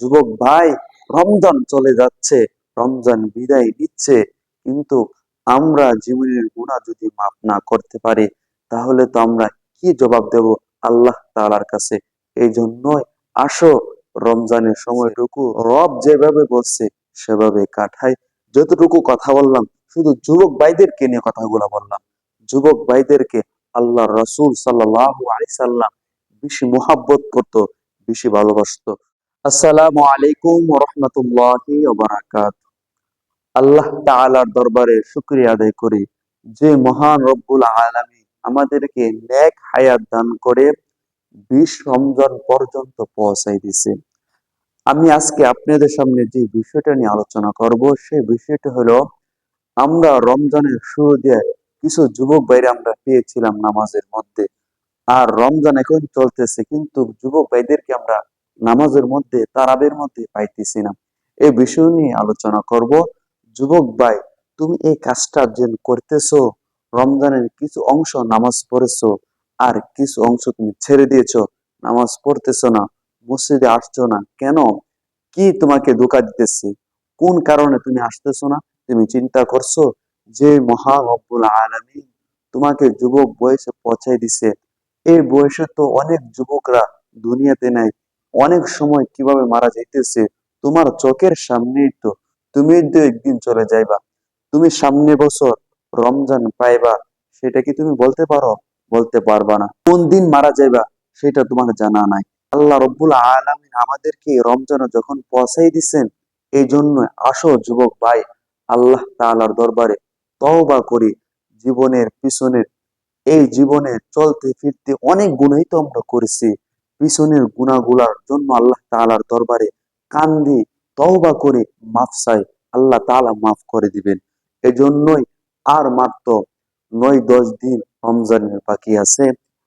যুবক ভাই, রমজান চলে যাচ্ছে, রমজান বিদায় নিচ্ছে। কিন্তু আমরা জীবনের গুণা যদি মাফ না করতে পারি, তাহলে তো আমরা কি জবাব দেব আল্লাহ তাআলার কাছে? এই জন্যই আসো, রমজানের সময়টুকু রব যেভাবে বলছে, সেভাবে কাটাই। যতটুকু কথা বললাম, শুধু যুবক ভাইদেরকে নিয়ে কথাগুলো বললাম। যুবক ভাইদেরকে আল্লাহ রসুল সাল্লাহ আলাইসাল্লাম বেশি মোহাব্বত করতো, বেশি ভালোবাসতো। আসসালামু আলাইকুম রহমতুল্লাহি বারাকাত আল্লাহ তাআলার দরবারে শুক্রিয়া আদায় করি যে মহান রব্বুল আলামী আমাদেরকে নেক হায়াত দান করে বিশ রমজান পর্যন্ত পৌঁছাই দিছে। আমি আজকে আপনাদের সামনে যে বিষয়টা নিয়ে আলোচনা করব, সেই বিষয়টা হলো, আমরা রমজানের শুরু দিয়ে কিছু যুবক বাইরে আমরা পেয়েছিলাম নামাজের মধ্যে। আর রমজান এখন চলতেছে, কিন্তু যুবক ভাইদেরকে আমরা নামাজের মধ্যে, তারাবের মধ্যে পাইতেছি না। এই বিষয় নিয়ে আলোচনা করব। যুবক ভাই, তুমি এই কাজটা যে করতেছো, রমজানের কিছু অংশ নামাজ পড়েছো, আর কিছু অংশ তুমি ছেড়ে দিয়েছ, নামাজ পড়তেছো না, মসজিদে আসছো না, কেন? কি তোমাকে ধোকা দিতেছে? কোন কারণে তুমি আসতেছো না? তুমি চিন্তা করছ যে মহা রব্বুল আলামিন তোমাকে যুবক বয়সে পৌঁছাই দিছে। এই বয়সে তো অনেক যুবকরা দুনিয়াতে নাই অনেক সময় কীভাবে মারা যাইতেছে? তোমার চোখের সামনেই তো। তুমি তো একদিন চলে যাইবা। তুমি সামনে বছর রমজান পাইবা, সেটা কি তুমি বলতে পারো? বলতে পারবা না। কোন দিন মারা যাইবা, সেটা তোমার জানা নাই। আল্লাহ রব্বুল আলামিন আমাদেরকে রমজানে যখন পৌঁছাই দিছেন এই জন্য আসো যুবক ভাই, আল্লাহ তাআলার দরবারে তওবা করি। জীবনের পিছনের, এই জীবনে চলতে ফিরতে অনেক গুণই তো আমরা করেছি। পিছনের গুণাগুলার জন্য আল্লাহ তাআলার দরবারে কান্দি তওবা করে মাফ চাই আল্লাহ তাআলা মাফ করে দিবেন। এজন্যই আর মাত্র নয় দশ দিন রমজানের বাকি আছে।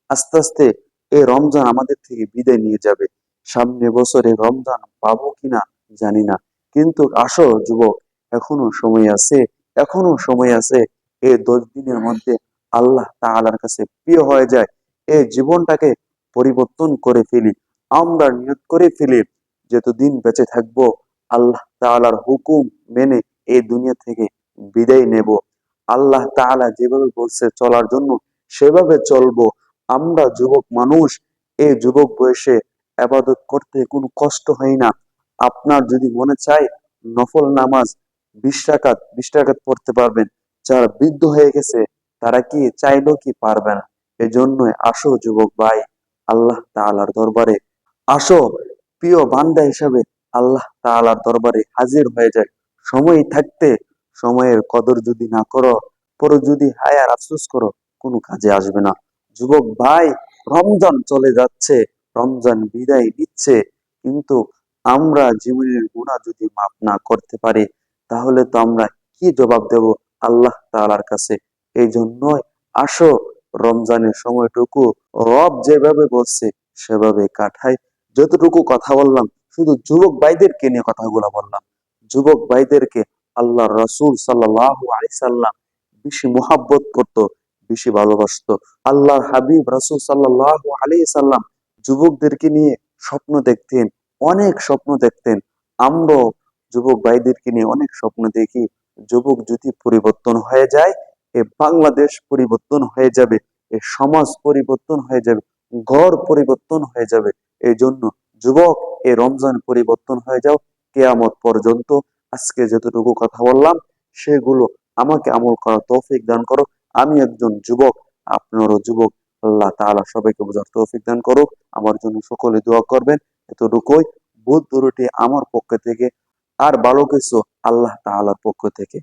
আস্তে আস্তে এই রমজান আমাদের থেকে বিদায় নিয়ে যাবে। সামনে বছরে রমজান পাবো কিনা জানি না। কিন্তু আসো যুবক, এখনও সময় আছে, এখনও সময় আছে। এই দশ দিনের মধ্যে আল্লাহ তাআলার কাছে প্রিয় হয়ে যায়। এই জীবনটাকে পরিবর্তন করে ফেলি, আমরা নিয়ত করে ফেলি, যতদিন বেঁচে থাকব, আল্লাহ তাআলার হুকুম মেনে এই দুনিয়া থেকে বিদায় নেব। আল্লাহ তাআলা যেভাবে বলছে, চলার জন্য সেভাবে চলবো। আমরা যুবক মানুষ, এই যুবক বয়সে আবাদত করতে কোনো কষ্ট হয় না। আপনার যদি মনে চায়, নফল নামাজ বিশ টাকাত বিশ টাকাত পড়তে পারবেন। যারা বৃদ্ধ হয়ে গেছে, তারা কি চাইলেও কি পারবে না? এজন্য আসো যুবক ভাই। আল্লাহ তাআলার দরবারে। আসো, প্রিয় বান্দা হিসাবে আল্লাহ তাআলার দরবারে হাজির হয়ে যায় সময় থাকতে সময়ের কদর যদি না করো পরে যদি হায়ার আফসোস করো, কোনো কাজে আসবে না। যুবক ভাই, রমজান চলে যাচ্ছে, রমজান বিদায় নিচ্ছে। কিন্তু আমরা জীবনের গুণা যদি মাপ না করতে পারি, তাহলে তো আমরা কি জবাব দেব আল্লাহ তালার কাছে? এই জন্যই আসো রমজানের সময়টুকু রব যেভাবে বলছে, সেভাবে কাটাই যতটুকু কথা বললাম, শুধু যুবক ভাইদেরকে নিয়ে কথাগুলো বললাম। যুবক ভাইদেরকে আল্লাহ রসুল সাল্লাহ আলাইসাল্লাম বেশি মোহাব্বত করতো, বেশি ভালোবাসতো। আল্লাহর হাবিব রসুল সাল্লাহ আলি সাল্লাম যুবকদেরকে নিয়ে স্বপ্ন দেখতেন, অনেক স্বপ্ন দেখতেন। আমরাও যুবক ভাইদেরকে নিয়ে অনেক স্বপ্ন দেখি। যুবক যদি পরিবর্তন হয়ে যায় এ বাংলাদেশ পরিবর্তন হয়ে যাবে, এ সমাজ পরিবর্তন হয়ে যাবে, ঘর পরিবর্তন হয়ে যাবে। এই জন্য যুবক, এ রমজান পরিবর্তন হয়ে যাও, কেয়ামত পর্যন্ত। আজকে যতটুকু কথা বললাম, সেগুলো আমাকে আমল করার তৌফিক দান করো। আমি একজন যুবক, আপনারও যুবক, আল্লাহ তাআলা সবাইকে বোঝার তৌফিক দান করো আমার জন্য সকলে দোয়া করবেন। এতটুকুই বুধ দুরুটি আমার পক্ষ থেকে, আর ভালো কিছু আল্লাহ তাআলার পক্ষ থেকে।